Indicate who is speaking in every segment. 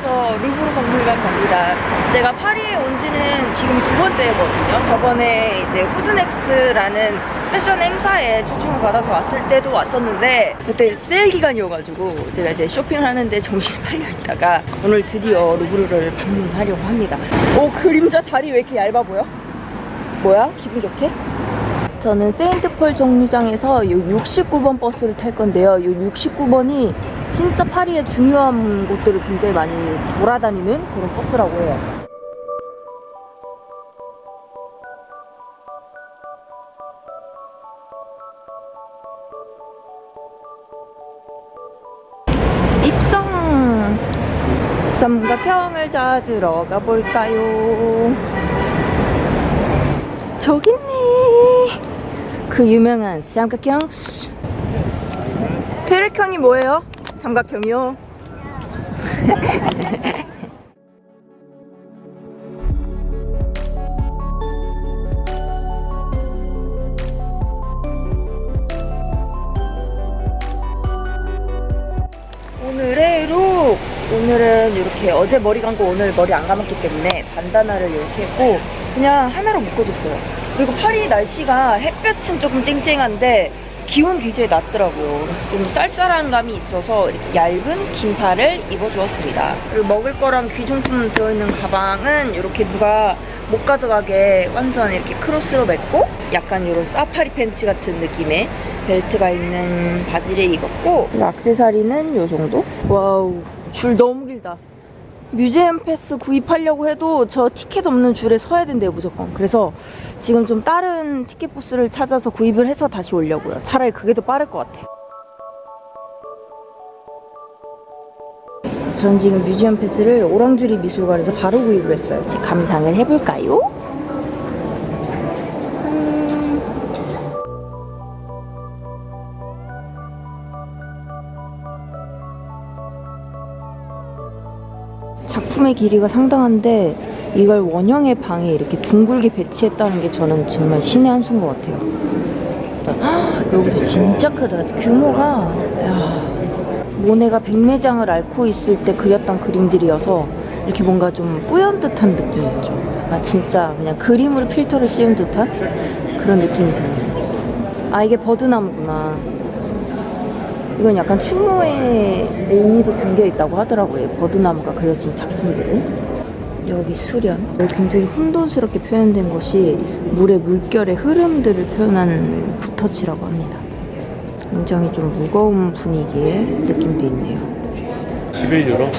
Speaker 1: 저 루브르 박물관 갑니다. 제가 파리에 온 지는 지금 두 번째거든요. 저번에 이제 후즈넥스트라는 패션 행사에 초청을 받아서 왔을 때도 왔었는데 그때 세일 기간이어가지고 제가 이제 쇼핑을 하는데 정신이 팔려 있다가 오늘 드디어 루브르를 방문하려고 합니다. 오 그림자 다리 왜 이렇게 얇아 보여? 뭐야? 기분 좋게? 저는 세인트폴 정류장에서 이 69번 버스를 탈 건데요. 이 69번이 진짜 파리의 중요한 곳들을 굉장히 많이 돌아다니는 그런 버스라고 해요. 입성! 삼각형을 찾으러 가볼까요? 저기 있네. 그 유명한 삼각형. 혈액형이 뭐예요? 삼각형이요. 오늘의 룩! 오늘은 이렇게 어제 머리 감고 오늘 머리 안 감았기 때문에 반다나를 이렇게 했고 그냥 하나로 묶어줬어요. 그리고 파리 날씨가 햇볕은 조금 쨍쨍한데 기온 굉장히 낮더라고요. 그래서 좀 쌀쌀한 감이 있어서 이렇게 얇은 긴팔을 입어주었습니다. 그리고 먹을 거랑 귀중품 들어있는 가방은 이렇게 누가 못 가져가게 완전 이렇게 크로스로 맸고 약간 이런 사파리 팬츠 같은 느낌의 벨트가 있는 바지를 입었고 액세서리는 이 정도? 와우 줄 너무 길다. 뮤지엄 패스 구입하려고 해도 저 티켓 없는 줄에 서야 된대요 무조건. 그래서 지금 좀 다른 티켓 부스를 찾아서 구입을 해서 다시 오려고요. 차라리 그게 더 빠를 것 같아요 전 지금 뮤지엄 패스를 오랑주리 미술관에서 바로 구입을 했어요. 제 감상을 해볼까요? 작품의 길이가 상당한데 이걸 원형의 방에 이렇게 둥글게 배치했다는 게 저는 정말 신의 한 수인 것 같아요. 헉, 여기도 진짜 크다. 규모가 야, 모네가 백내장을 앓고 있을 때 그렸던 그림들이어서 이렇게 뭔가 좀 뿌연 듯한 느낌이 있죠. 아, 진짜 그냥 그림으로 필터를 씌운 듯한 그런 느낌이 드네요. 아 이게 버드나무구나. 이건 약간 충무의 의미도 담겨 있다고 하더라고요. 버드나무가 그려진 작품들은. 여기 수련. 굉장히 혼돈스럽게 표현된 것이 물의 물결의 흐름들을 표현한 붓터치라고 합니다. 굉장히 좀 무거운 분위기의 느낌도 있네요.
Speaker 2: 11유로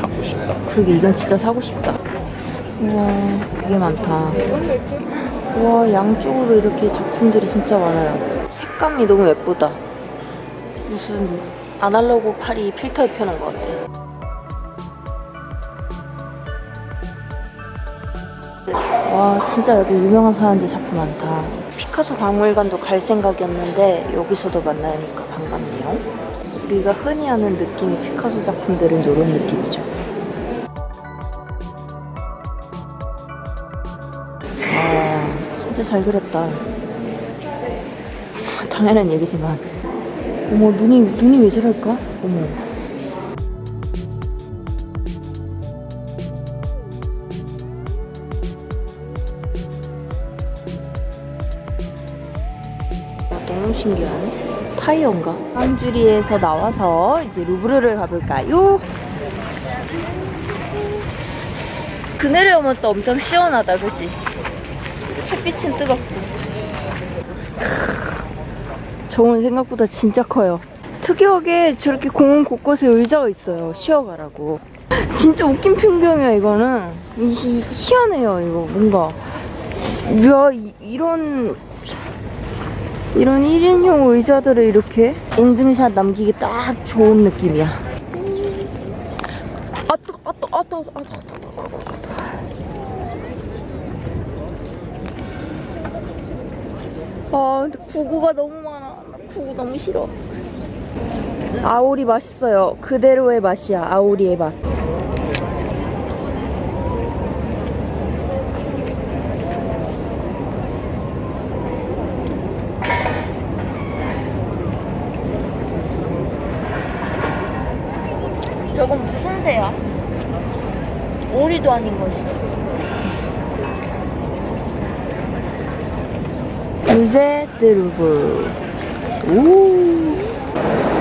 Speaker 2: 갖고 싶다.
Speaker 1: 그러게 이건 진짜 사고 싶다. 우와 되게 많다. 우와 양쪽으로 이렇게 작품들이 진짜 많아요. 색감이 너무 예쁘다. 무슨 아날로그 팔이 필터에 펴는 것 같아. 와 진짜 여기 유명한 사람들 작품 많다. 피카소 박물관도 갈 생각이었는데 여기서도 만나니까 반갑네요. 우리가 흔히 아는 느낌의 피카소 작품들은 이런 느낌이죠. 아 진짜 잘 그렸다. 당연한 얘기지만 어머 눈이 눈이 왜 저럴까? 어머. 아, 너무 신기하네. 타이어인가? 한주리에서 나와서 이제 루브르를 가볼까요? 그늘에 오면 또 엄청 시원하다, 그지? 햇빛은 뜨겁고. 정원 생각보다 진짜 커요. 특이하게 저렇게 공원 곳곳에 의자가 있어요. 쉬어가라고. 진짜 웃긴 풍경이야, 이거는. 이, 이- 희한해요, 이거. 뭔가. 야, 이, 이런, 이런 1인용 의자들을 이렇게 인증샷 남기기 딱 좋은 느낌이야. 아, 뜨거, 아, 뜨거, 아, 뜨거, 아, 뜨거. 아 근데 구구가 너무 많아 나 구구 너무 싫어 아오리 맛있어요 그대로의 맛이야 아오리의 맛
Speaker 3: 저건 무슨 새야? 오리도 아닌 것이.
Speaker 1: 무제 드루브. 오.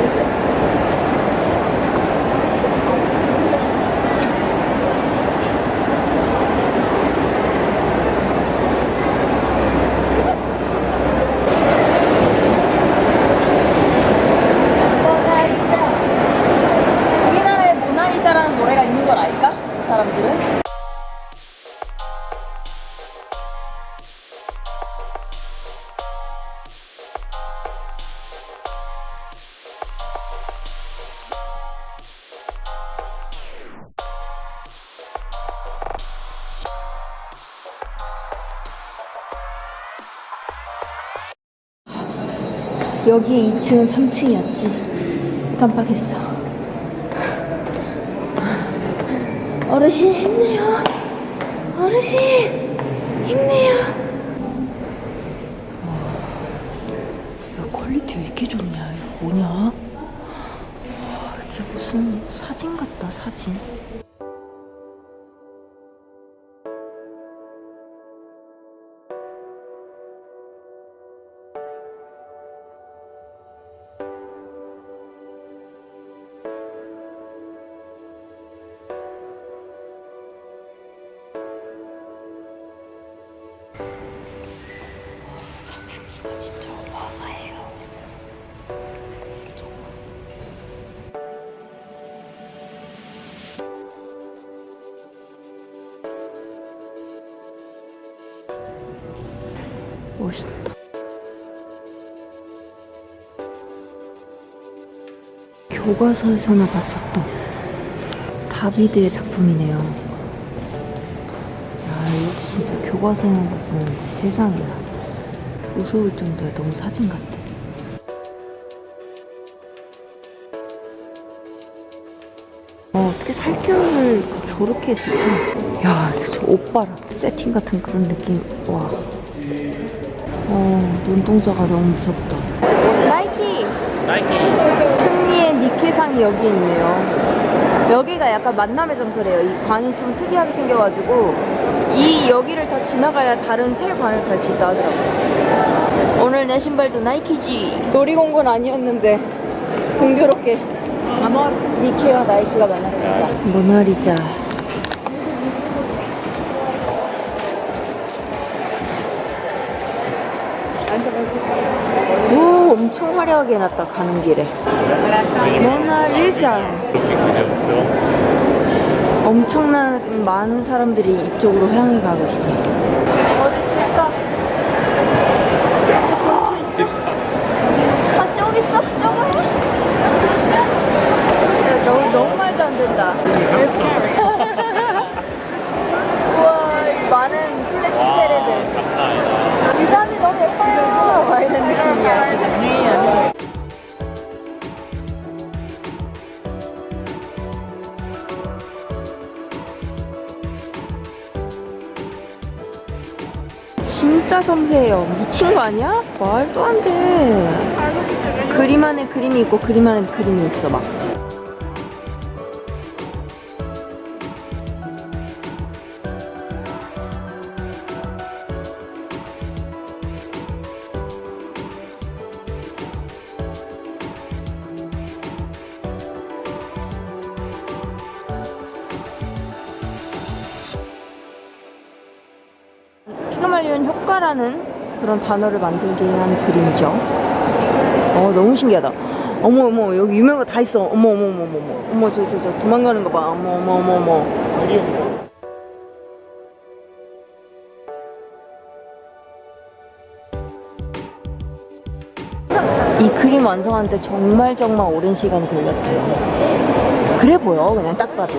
Speaker 1: 여기에 2층은 3층이었지. 깜빡했어. 어르신 힘내요. 어르신 힘내요. 야, 퀄리티 왜 이렇게 좋냐? 이거 뭐냐? 와, 이게 무슨 사진 같다, 사진. 진짜 어마어마해요. 멋있다. 교과서에서나 봤었던 다비드의 작품이네요. 야, 이것도 진짜 교과서에만 봤었는데 세상에나. 무서울 정도야 너무 사진 같아. 어, 어떻게 살결을 저렇게 했을까? 야, 저 오빠라 세팅 같은 그런 느낌. 와. 어, 눈동자가 너무 무섭다. 나이키!
Speaker 2: 나이키.
Speaker 1: 승리의 니케상이 여기 있네요. 여기가 약간 만남의 장소래요. 이 관이 좀 특이하게 생겨가지고 이 여기를 다 지나가야 다른 새 관을 갈 수 있다 하더라고요. 오늘 내 신발도 나이키지. 놀이공원 아니었는데 공교롭게 니케와 나이키가 만났습니다. 모나리자. 오, 엄청 화려하게 해놨다, 가는 길에. 모나리자. 엄청난 많은 사람들이 이쪽으로 향해 가고 있어. 어 진짜 섬세해요. 미친 거 아니야? 말도 안 돼. 그림 안에 그림이 있고 그림 안에 그림이 있어 막. 피그말리온 효과라는 그런 단어를 만들게 한 그림이죠. 어 너무 신기하다. 어머 어머 여기 유명한 거 다 있어. 어머 어머 어머 어머 어머 어머 저 저 저 도망가는 거 봐. 어머 어머 어머 어머. 이 그림 완성하는데 정말 정말 오랜 시간이 걸렸대요. 그래 보여 그냥 딱 봐도.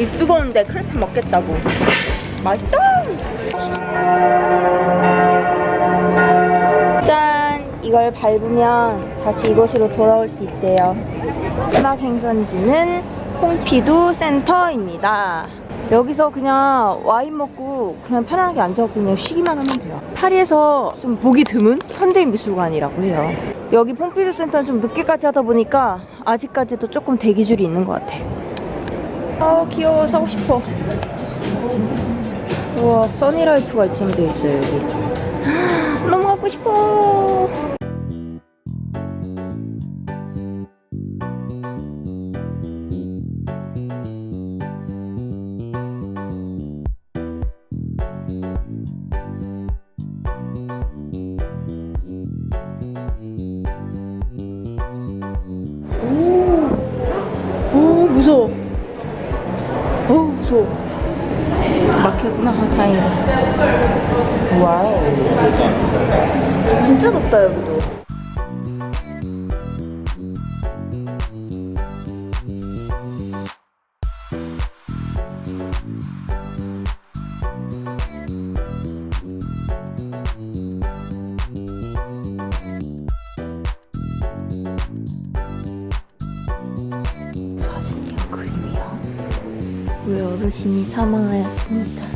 Speaker 1: 이 뜨거운데 크레페 먹겠다고. 맛있다! 짠! 이걸 밟으면 다시 이곳으로 돌아올 수 있대요. 마지막 행선지는 퐁피두 센터입니다. 여기서 그냥 와인 먹고 그냥 편안하게 앉아서 그냥 쉬기만 하면 돼요. 파리에서 좀 보기 드문 현대인 미술관이라고 해요. 여기 퐁피두 센터는 좀 늦게까지 하다 보니까 아직까지도 조금 대기줄이 있는 것 같아. 아 귀여워 사고 싶어. 우와 써니라이프가 입점돼 있어요 여기. 너무 갖고 싶어. 오, 오 무서워. 어 무서워. 막혔구나. 아, 다행이다. 와우. 진짜 높다 여기도. 우리 어르신이 사망하였습니다.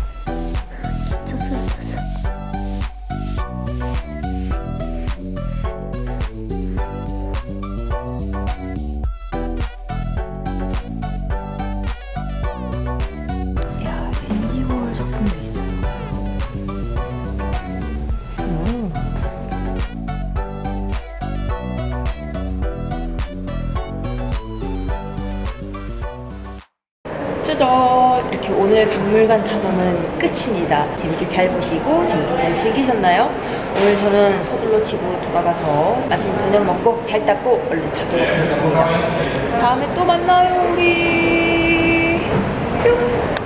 Speaker 1: 오늘 박물관 탐험은 끝입니다. 재밌게 잘 보시고 재밌게 잘 즐기셨나요? 오늘 저는 서둘러 집으로 돌아가서 맛있는 저녁 먹고 발 닦고 얼른 자도록 하겠습니다. 다음에 또 만나요, 우리. 뿅!